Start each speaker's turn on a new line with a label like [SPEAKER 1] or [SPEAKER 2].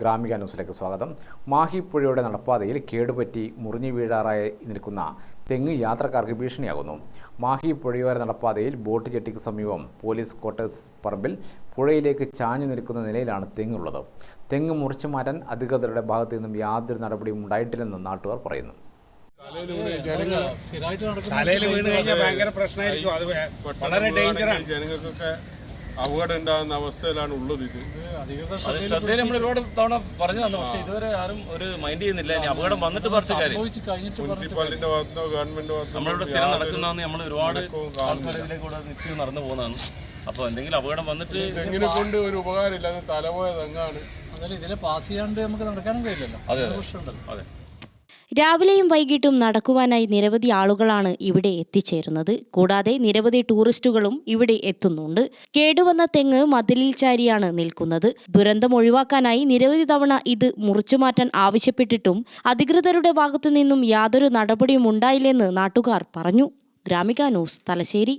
[SPEAKER 1] ഗ്രാമിക ന്യൂസിലേക്ക് സ്വാഗതം. മാഹി പുഴയുടെ നടപ്പാതയിൽ കേടുപറ്റി മുറിഞ്ഞു വീഴാറായി നിൽക്കുന്ന തെങ്ങ് യാത്രക്കാർക്ക് ഭീഷണിയാകുന്നു. മാഹി പുഴയോര നടപ്പാതയിൽ ബോട്ട് ജെട്ടിക്ക് സമീപം പോലീസ് ക്വാർട്ടേഴ്സ് പറമ്പിൽ പുഴയിലേക്ക് ചാഞ്ഞു നിൽക്കുന്ന നിലയിലാണ് തെങ്ങുള്ളത്. തെങ്ങ് മുറിച്ചു മാറ്റാൻ അധികൃതരുടെ ഭാഗത്തു നിന്നും യാതൊരു നടപടിയും ഉണ്ടായിട്ടില്ലെന്ന് നാട്ടുകാർ പറയുന്നു.
[SPEAKER 2] തലയിൽ വീണ് കഴിഞ്ഞാൽ ഭയങ്കര പ്രശ്നമായിരിക്കും. അത് വളരെ ഡേഞ്ചറാണ്
[SPEAKER 3] ജനങ്ങൾക്കൊക്കെ അപകടം ഉണ്ടാകുന്ന അവസ്ഥയിലാണ് ഉള്ളത് ഇത്.
[SPEAKER 4] ശ്രദ്ധയിൽ നമ്മൾ ഒരുപാട് തവണ പറഞ്ഞു തന്നെ പക്ഷെ ഇതുവരെ ആരും ഒരു മൈൻഡ് ചെയ്യുന്നില്ല. ഇനി അപകടം വന്നിട്ട് പറഞ്ഞ കാര്യം
[SPEAKER 3] മുനിസിപ്പാലിറ്റിന്റെ ഭാഗത്തുനിന്നോ ഗവൺമെന്റ്
[SPEAKER 4] നമ്മളിവിടെ സ്ഥിരം
[SPEAKER 3] ഭാഗത്തുനിന്നോ
[SPEAKER 4] നടക്കുന്നതാണ് നമ്മൾ ഒരുപാട് ആൾക്കാർ ഇതിലേക്കൂടെ നിത്യം നടന്നു പോകുന്നതാണ്. അപ്പൊ എന്തെങ്കിലും അപകടം വന്നിട്ട്
[SPEAKER 3] തെങ്ങിനെ കൊണ്ട് ഒരു ഉപകാരമില്ല അത് തലപോയ തെങ്ങാണ്.
[SPEAKER 5] അതല്ല ഇതിലെ പാസ് ചെയ്യാണ്ട് നമുക്ക് നടക്കാനും കഴിയില്ലല്ലോ.
[SPEAKER 4] അതെ
[SPEAKER 5] അതെ. പ്രശ്നമുണ്ടല്ലോ.
[SPEAKER 4] അതെ.
[SPEAKER 6] രാവിലെയും വൈകിട്ടും നടക്കുവാനായി നിരവധി ആളുകളാണ് ഇവിടെ എത്തിച്ചേരുന്നത്. കൂടാതെ നിരവധി ടൂറിസ്റ്റുകളും ഇവിടെ എത്തുന്നുണ്ട്. കേടുവന്ന തെങ്ങ് മതിലിൽ ചാരിയാണ് നിൽക്കുന്നത്. ദുരന്തം ഒഴിവാക്കാനായി നിരവധി തവണ ഇത് മുറിച്ചു മാറ്റാൻ ആവശ്യപ്പെട്ടിട്ടും അധികൃതരുടെ ഭാഗത്തു നിന്നും യാതൊരു നടപടിയും ഉണ്ടായില്ലെന്ന് നാട്ടുകാർ പറഞ്ഞു. ഗ്രാമിക ന്യൂസ് തലശ്ശേരി.